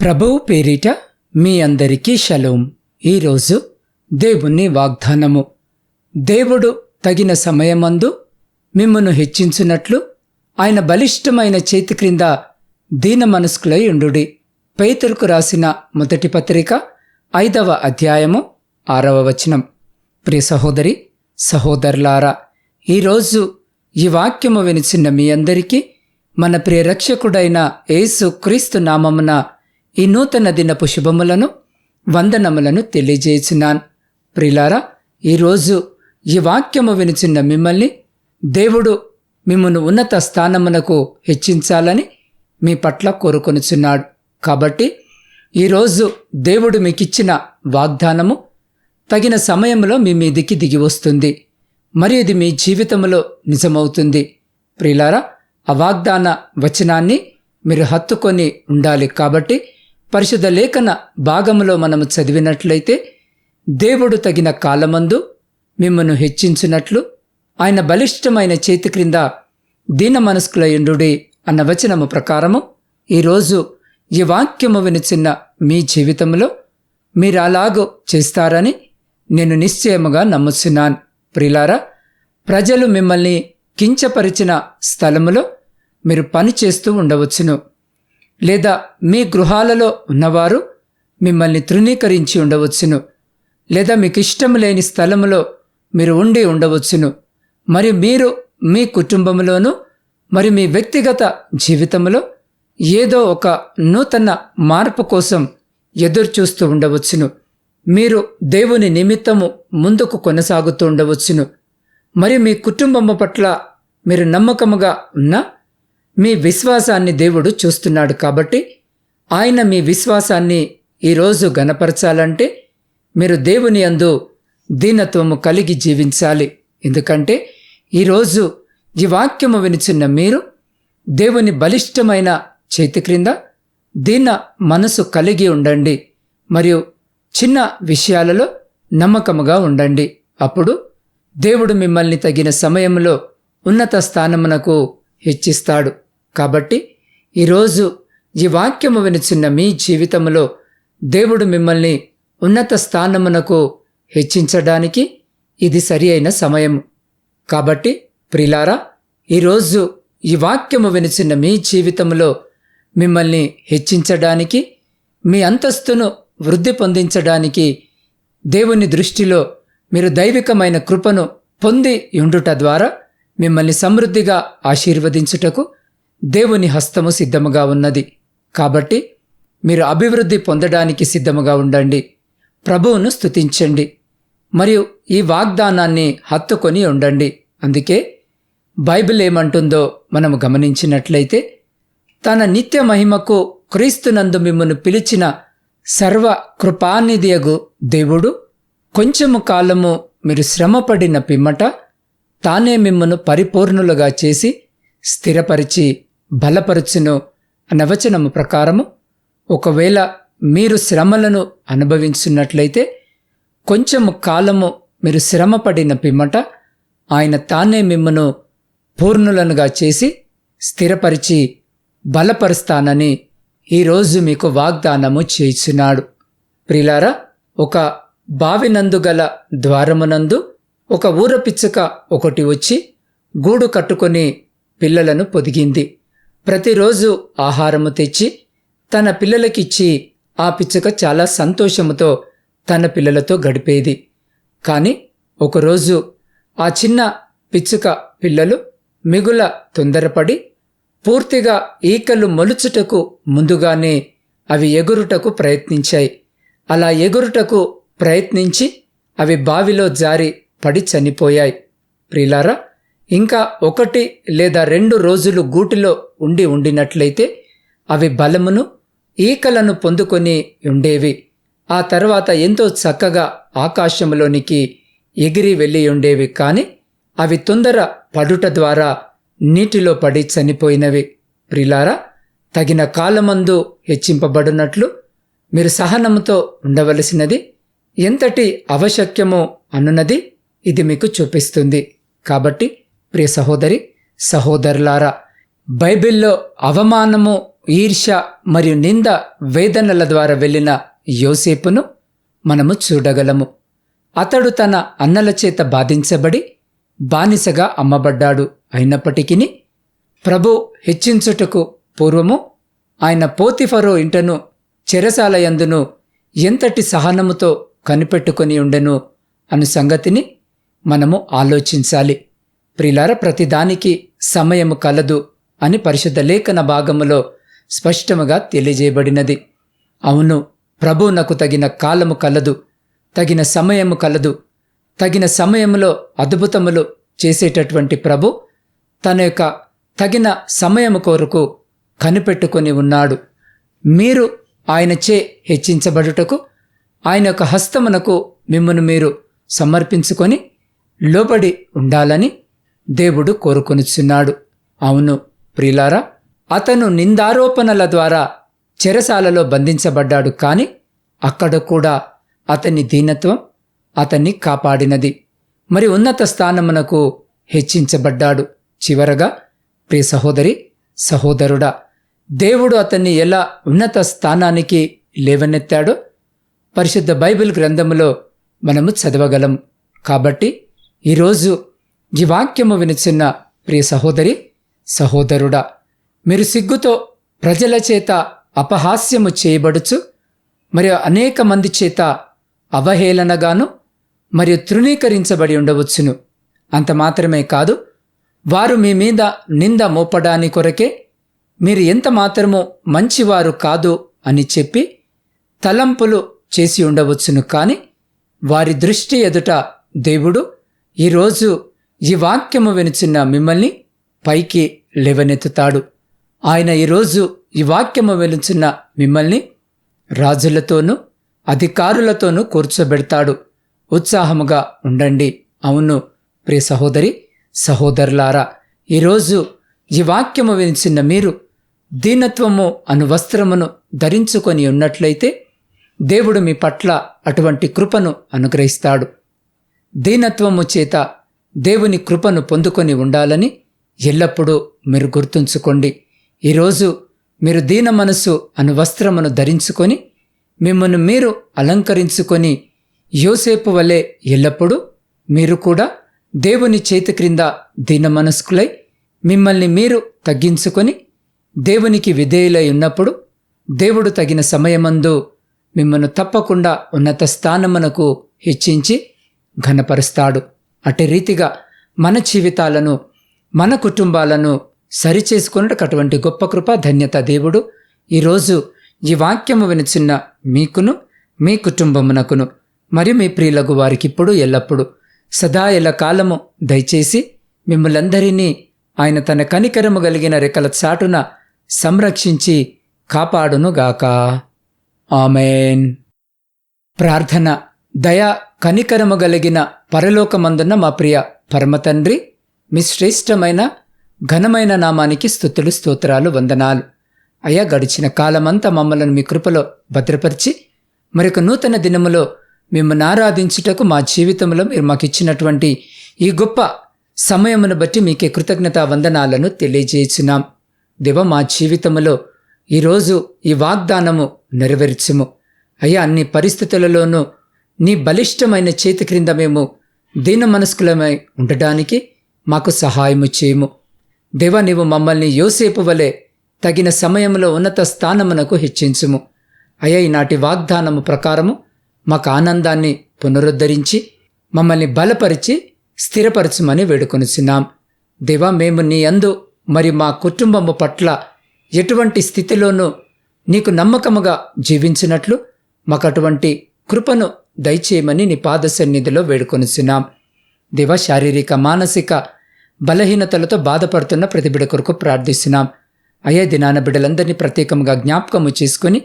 ప్రభువు పేరిట మీ అందరికీ షలోం. ఈరోజు దేవుని వాగ్దానము. దేవుడు తగిన సమయమందు మిమ్మను హెచ్చించినట్లు ఆయన బలిష్టమైన చేతి క్రింద దీన మనస్కులై ఉండుడి. పేతురుకు రాసిన మొదటి పత్రిక ఐదవ అధ్యాయము ఆరవ వచనం. ప్రియ సహోదరి సహోదరులారా ఈరోజు ఈ వాక్యము వినిచిన్న మీ అందరికీ మన ప్రియ రక్షకుడైన యేసు క్రీస్తు నామమున ఈ నూతన దినపు శుభములను వందనములను తెలియజేసినాను ప్రిలారా ఈరోజు ఈ వాక్యము వినిచిన్న మిమ్మల్ని దేవుడు మిమ్మను ఉన్నత స్థానమునకు హెచ్చించాలని మీ పట్ల కోరుకొనుచున్నాడు. కాబట్టి ఈరోజు దేవుడు మీకిచ్చిన వాగ్దానము తగిన సమయంలో మీ మీదికి దిగి వస్తుంది. మరి ఇది మీ జీవితంలో నిజమవుతుంది. ప్రిలారా ఆ వాగ్దాన వచనాన్ని మీరు హత్తుకొని ఉండాలి. కాబట్టి పరిశుద్ధ లేఖన భాగంలో మనము చదివినట్లయితే దేవుడు తగిన కాలమందు మిమ్మను హెచ్చించినట్లు ఆయన బలిష్టమైన చేతి క్రింద దీన మనస్కులయుండుడి అన్న వచనము ప్రకారము ఈరోజు ఈ వాక్యము వినిచిన్న మీ జీవితంలో మీరు అలాగో చేస్తారని నేను నిశ్చయముగా నమ్ముచున్నాను. ప్రిలారా ప్రజలు మిమ్మల్ని కించపరిచిన స్థలములో మీరు పని చేస్తూ ఉండవచ్చును. లేదా మీ గృహాలలో ఉన్నవారు మిమ్మల్ని తృణీకరించి ఉండవచ్చును లేదా మీకు ఇష్టం లేని స్థలములో మీరు ఉండి ఉండవచ్చును. మరి మీరు మీ కుటుంబంలోనూ మరి మీ వ్యక్తిగత జీవితంలో ఏదో ఒక నూతన మార్పు కోసం ఎదురు చూస్తూ ఉండవచ్చును. మీరు దేవుని నిమిత్తము ముందుకు కొనసాగుతూ ఉండవచ్చును. మరి మీ కుటుంబము పట్ల మీరు నమ్మకముగా ఉన్నా మీ విశ్వాసాన్ని దేవుడు చూస్తున్నాడు కాబట్టి ఆయన మీ విశ్వాసాన్ని ఈరోజు గనపరచాలంటే మీరు దేవుని అందు దీనత్వము కలిగి జీవించాలి. ఎందుకంటే ఈరోజు ఈ వాక్యము వినిచున్న మీరు దేవుని బలిష్టమైన చేతి క్రింద దీన మనసు కలిగి ఉండండి. మరియు చిన్న విషయాలలో నమ్మకముగా ఉండండి. అప్పుడు దేవుడు మిమ్మల్ని తగిన సమయంలో ఉన్నత స్థానమునకు హెచ్చిస్తాడు. కాబట్టి ఈరోజు ఈ వాక్యము వినిచిన్న మీ జీవితంలో దేవుడు మిమ్మల్ని ఉన్నత స్థానమునకు హెచ్చించడానికి ఇది సరి అయిన సమయం కాబట్టి ప్రిలారా ఈరోజు ఈ వాక్యము వినిచిన్న మీ జీవితంలో మిమ్మల్ని హెచ్చించడానికి మీ అంతస్తును వృద్ధి పొందించడానికి దేవుని దృష్టిలో మీరు దైవికమైన కృపను పొంది ఉండుట ద్వారా మిమ్మల్ని సమృద్ధిగా ఆశీర్వదించుటకు దేవుని హస్తము సిద్ధముగా ఉన్నది. కాబట్టి మీరు అభివృద్ధి పొందడానికి సిద్ధముగా ఉండండి. ప్రభువును స్థుతించండి మరియు ఈ వాగ్దానాన్ని హత్తుకొని ఉండండి. అందుకే బైబిల్ ఏమంటుందో మనము గమనించినట్లయితే తన నిత్య మహిమకు క్రీస్తునందు మిమ్మను పిలిచిన సర్వ కృపానిధియగు దేవుడు కొంచెము కాలము మీరు శ్రమపడిన పిమ్మట తానే మిమ్మను పరిపూర్ణులుగా చేసి స్థిరపరిచి బలపరచును నవచనము ప్రకారము ఒకవేళ మీరు శ్రమలను అనుభవించున్నట్లయితే కొంచెము కాలము మీరు శ్రమపడిన పిమ్మట ఆయన తానే మిమ్మను పూర్ణులనుగా చేసి స్థిరపరిచి బలపరుస్తానని ఈరోజు మీకు వాగ్దానము చేసినాడు ప్రిలారా ఒక బావినందు గల ద్వారమునందు ఒక ఊరపిచ్చుక ఒకటి వచ్చి గూడు కట్టుకొని పిల్లలను పొదిగింది. ప్రతిరోజు ఆహారము తెచ్చి తన పిల్లలకిచ్చి ఆ పిచ్చుక చాలా సంతోషముతో తన పిల్లలతో గడిపేది. కానీ ఒకరోజు ఆ చిన్న పిచ్చుక పిల్లలు మిగుల తొందరపడి పూర్తిగా ఈకలు మొలుచుటకు ముందుగానే అవి ఎగురుటకు ప్రయత్నించాయి. అలా ఎగురుటకు ప్రయత్నించి అవి బావిలో జారి పడి చనిపోయాయి. ప్రిలారా ఇంకా ఒకటి లేదా రెండు రోజులు గూటిలో ఉండి ఉండినట్లయితే అవి బలమును ఈకలను పొందుకొని ఉండేవి. ఆ తర్వాత ఎంతో చక్కగా ఆకాశంలోనికి ఎగిరి వెళ్ళి ఉండేవి కానీ అవి తొందర పడుట ద్వారా నీటిలో పడి చనిపోయినవి. ప్రిలారా తగిన కాలమందు హెచ్చింపబడినట్లు మీరు సహనముతో ఉండవలసినది ఎంతటి అవశక్యమో అన్నది ఇది మీకు చూపిస్తుంది. కాబట్టి ప్రియ సహోదరి సహోదరులారా బైబిల్లో అవమానము ఈర్ష్య మరియు నింద వేదనల ద్వారా వెళ్ళిన యోసేపును మనము చూడగలము. అతడు తన అన్నల చేత బాధించబడి బానిసగా అమ్మబడ్డాడు అయినప్పటికీ ప్రభు హెచ్చించుటకు పూర్వము ఆయన పోతిఫరో ఇంటను చెరసాలయందును ఎంతటి సహనముతో కనిపెట్టుకొని ఉండెను అను సంగతిని మనము ఆలోచించాలి. ప్రిలార ప్రతిదానికి సమయము కలదు అని పరిశుద్ధ లేఖన భాగములో స్పష్టముగా తెలియజేయబడినది. అవును ప్రభువునకు తగిన కాలము కలదు తగిన సమయము కలదు. తగిన సమయములో అద్భుతములు చేసేటటువంటి ప్రభు తన యొక్క తగిన సమయము కొరకు కనిపెట్టుకొని ఉన్నాడు. మీరు ఆయనచే హెచ్చించబడుటకు ఆయన యొక్క హస్తమునకు మిమ్మను మీరు సమర్పించుకొని లోబడి ఉండాలని దేవుడు కోరుకొనిచున్నాడు. అవును ప్రిలారా అతను నిందారోపణల ద్వారా చెరసాలలో బంధించబడ్డాడు కాని అక్కడ కూడా అతని దీనత్వం అతన్ని కాపాడినది. మరి ఉన్నత స్థానమునకు హెచ్చించబడ్డాడు. చివరగా ప్రియ సహోదరి సహోదరుడా దేవుడు అతన్ని ఎలా ఉన్నత స్థానానికి లేవనెత్తాడో పరిశుద్ధ బైబిల్ గ్రంథములో మనము చదవగలం. కాబట్టి ఈరోజు ఈ వాక్యము వినిచిన్న ప్రియ సహోదరి సహోదరుడా మీరు సిగ్గుతో ప్రజల చేత అపహాస్యము చేయబడుచు మరియు అనేక మంది చేత అవహేళనగాను మరియు తృణీకరించబడి ఉండవచ్చును. అంత మాత్రమే కాదు వారు మీ మీద నింద మోపడాని కొరకే మీరు ఎంత మాత్రము మంచివారు కాదు అని చెప్పి తలంపులు చేసి ఉండవచ్చును. కాని వారి దృష్టి ఎదుట దేవుడు ఈరోజు ఈ వాక్యము వినిచిన్న మిమ్మల్ని పైకి లేవనెత్తుతాడు. ఆయన ఈరోజు ఈ వాక్యము వెలుచున్న మిమ్మల్ని రాజులతోనూ అధికారులతోనూ కూర్చోబెడతాడు. ఉత్సాహముగా ఉండండి. అవును ప్రియ సహోదరి సహోదరులారా ఈరోజు ఈ వాక్యము వినిచిన్న మీరు దీనత్వము అను వస్త్రమును ధరించుకొని ఉన్నట్లయితే దేవుడు మీ పట్ల అటువంటి కృపను అనుగ్రహిస్తాడు. దీనత్వము చేత దేవుని కృపను పొందుకొని ఉండాలని ఎల్లప్పుడూ మీరు గుర్తుంచుకోండి. ఈరోజు మీరు దీన మనసు అను వస్త్రమును ధరించుకొని మిమ్మల్ని మీరు అలంకరించుకొని యోసేపు వలె ఎల్లప్పుడూ మీరు కూడా దేవుని చేతి క్రింద దీన మనస్కులై మిమ్మల్ని మీరు తగ్గించుకొని దేవునికి విధేయులై ఉన్నప్పుడు దేవుడు తగిన సమయమందు మిమ్మల్ని తప్పకుండా ఉన్నత స్థానమునకు హెచ్చించి ఘనపరుస్తాడు. అటు రీతిగా మన జీవితాలను మన కుటుంబాలను సరిచేసుకున్నట్టు అటువంటి గొప్ప కృప ధన్యత దేవుడు ఈరోజు ఈ వాక్యము వినిచిన్న మీకును మీ కుటుంబమునకును మరియు మీ ప్రియులకు వారికిప్పుడు ఎల్లప్పుడూ ఎల్లప్పుడు సదా ఎల్ల కాలము దయచేసి మిమ్మలందరినీ ఆయన తన కనికరము కలిగిన రెక్కల చాటున సంరక్షించి కాపాడునుగాక. ఆమెన్. ప్రార్థన దయ కనికరము కలిగిన పరలోకమందున్న మా ప్రియ పరమతండ్రి మీ శ్రేష్టమైన ఘనమైన నామానికి స్థుతులు స్తోత్రాలు వందనాలు. అయ్యా గడిచిన కాలమంతా మమ్మల్ని మీ కృపలో భద్రపరిచి మరొక నూతన దినములో మిమ్మల్ని ఆరాధించుటకు మా జీవితంలో మీరు మాకు ఇచ్చినటువంటి ఈ గొప్ప సమయమును బట్టి మీకే కృతజ్ఞతా వందనాలను తెలియజేయుచున్నాం. దేవ మా జీవితములో ఈరోజు ఈ వాగ్దానము నెరవేర్చుము. అయ్యా అన్ని పరిస్థితులలోనూ నీ బలిష్టమైన చేతి క్రింద మేము దీన మనస్కులమై ఉండటానికి మాకు సహాయము చేయము. దేవ నీవు మమ్మల్ని యోసేపు వలె తగిన సమయంలో ఉన్నత స్థానమునకు హెచ్చించుము. అయ్యా ఈనాటి వాగ్దానము ప్రకారము మాకు ఆనందాన్ని పునరుద్ధరించి మమ్మల్ని బలపరిచి స్థిరపరచుమని వేడుకొనిచున్నాం. దేవా మేము నీ అందు మరి మా కుటుంబము పట్ల ఎటువంటి స్థితిలోనూ నీకు నమ్మకముగా జీవించినట్లు మాకు అటువంటి కృపను దయచేయమని నీ పాద సన్నిధిలో వేడుకొనిచున్నాం. దేవ శారీరక మానసిక బలహీనతలతో బాధపడుతున్న ప్రతి బిడ కొరకు ప్రార్థిస్తున్నాం. అయ్యే దినాన బిడ్డలందరినీ ప్రత్యేకంగా జ్ఞాపకము చేసుకుని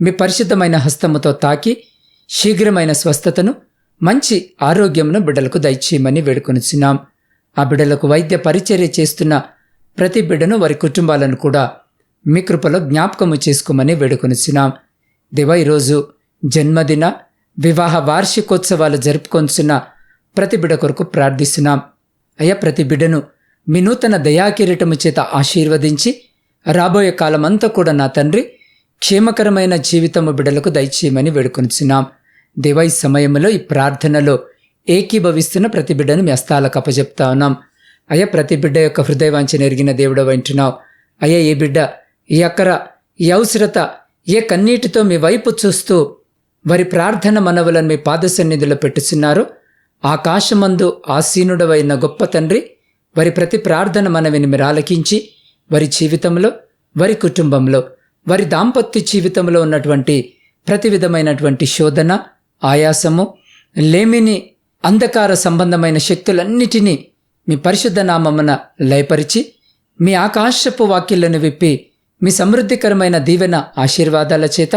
మీ పరిశుద్ధమైన హస్తముతో తాకి శీఘ్రమైన స్వస్థతను మంచి ఆరోగ్యమును బిడ్డలకు దయచేయమని వేడుకొనిచున్నాం. ఆ బిడ్డలకు వైద్య పరిచర్య చేస్తున్న ప్రతి బిడ్డను వారి కుటుంబాలను కూడా మీ కృపలో జ్ఞాపకము చేసుకోమని వేడుకొనిచున్నాం. దేవ ఈరోజు జన్మదిన వివాహ వార్షికోత్సవాలు జరుపుకొంచున్న ప్రతి బిడ కొరకు ప్రార్థిస్తున్నాం. అయ్యా ప్రతి బిడ్డను మీ నూతన దయాకిరీటము చేత ఆశీర్వదించి రాబోయే కాలమంతా కూడా నా తండ్రి క్షేమకరమైన జీవితము బిడలకు దయచేయమని వేడుకొనిచున్నాం దేవై సమయంలో ఈ ప్రార్థనలో ఏకీభవిస్తున్న ప్రతి బిడ్డను మీ హస్తాలకు అప్పచెప్తా ఉన్నాం. అయ్యా ప్రతి బిడ్డ యొక్క హృదయవాంఛన ఎరిగిన దేవుడు వింటున్నావు అయ్యా ఏ బిడ్డ ఈ అక్కర ఈ అవసరత ఏ కన్నీటితో మీ వైపు చూస్తూ వారి ప్రార్థన మనవులను మీ పాదసన్నిధిలో పెట్టుచున్నారు. ఆకాశమందు ఆసీనుడవైన గొప్ప తండ్రి వారి ప్రతి ప్రార్థన మనవిని మీరు ఆలకించి వారి జీవితంలో వారి కుటుంబంలో వారి దాంపత్య జీవితంలో ఉన్నటువంటి ప్రతి విధమైనటువంటి శోధన ఆయాసము లేమిని అంధకార సంబంధమైన శక్తులన్నిటినీ మీ పరిశుద్ధ నామమున లయపరిచి మీ ఆకాశపు వాక్యలను విప్పి మీ సమృద్ధికరమైన దీవెన ఆశీర్వాదాల చేత